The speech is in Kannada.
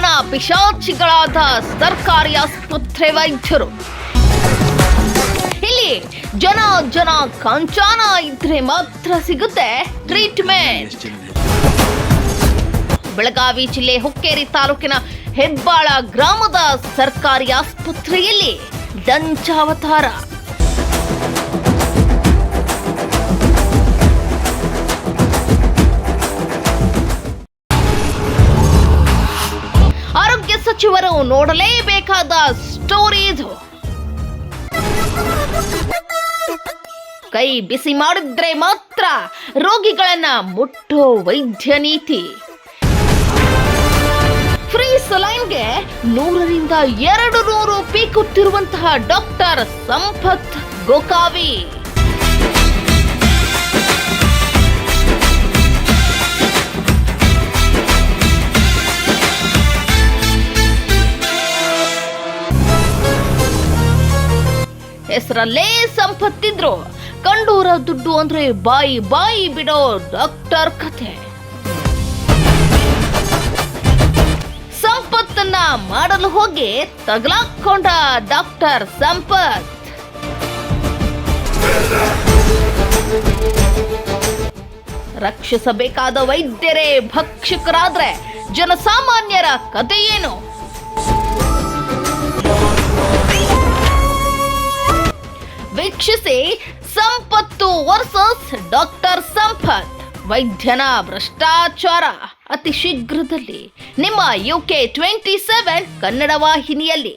ಜನ ಪಿಶಾಚಿಗಳಾದ ಸರ್ಕಾರಿ ಆಸ್ಪತ್ರೆ ವೈದ್ಯರು. ಇಲ್ಲಿ ಜನ ಜನ ಕಂಚಾನ ಇದ್ರೆ ಮಾತ್ರ ಸಿಗುತ್ತೆ ಟ್ರೀಟ್ಮೆಂಟ್ ಬೆಳಗಾವಿ ಜಿಲ್ಲೆ ಹುಕ್ಕೇರಿ ತಾಲೂಕಿನ ಹೆಬ್ಬಾಳ ಗ್ರಾಮದ ಸರ್ಕಾರಿ ಆಸ್ಪತ್ರೆಯಲ್ಲಿ ದಂಚಾವತಾರ. ಸಚಿವರು ನೋಡಲೇಬೇಕಾದ ಸ್ಟೋರಿ ಇದು ಕೈ ಬಿಸಿ ಮಾಡಿದ್ರೆ ಮಾತ್ರ ರೋಗಿಗಳನ್ನ ಮುಟ್ಟೋ ವೈದ್ಯ ನೀತಿ. ಫ್ರೀ ಸಲೈನ್ಗೆ ನೂರರಿಂದ ಎರಡು ನೂರು ಪೀಕುತ್ತಿರುವಂತಹ ಡಾಕ್ಟರ್ ಸಂಪತ್ ಗೋಕಾವಿ. ಹೆಸರಲ್ಲೇ ಸಂಪತ್ತಿದ್ರು. ಕಂಡೂರ ದುಡ್ಡು ಅಂದ್ರೆ ಬಾಯಿ ಬಾಯಿ ಬಿಡೋ ಡಾಕ್ಟರ್ ಕಥೆ. ಸಂಪತ್ತನ್ನ ಮಾಡಲು ಹೋಗಿ ತಗಲಾಕೊಂಡ ಡಾಕ್ಟರ್ ಸಂಪತ್. ರಕ್ಷಿಸಬೇಕಾದ ವೈದ್ಯರೇ ಭಕ್ಷಕರಾದ್ರೆ ಜನಸಾಮಾನ್ಯರ ಕಥೆ ಏನು? ವೀಕ್ಷಿಸಿ ಸಂಪತ್ತು ವರ್ಸಸ್ ಡಾಕ್ಟರ್ ಸಂಪತ್. ವೈದ್ಯನ ಭ್ರಷ್ಟಾಚಾರ. ಅತಿ ಶೀಘ್ರದಲ್ಲಿ ನಿಮ್ಮ U K twenty seven Kannada ವಾಹಿನಿಯಲ್ಲಿ.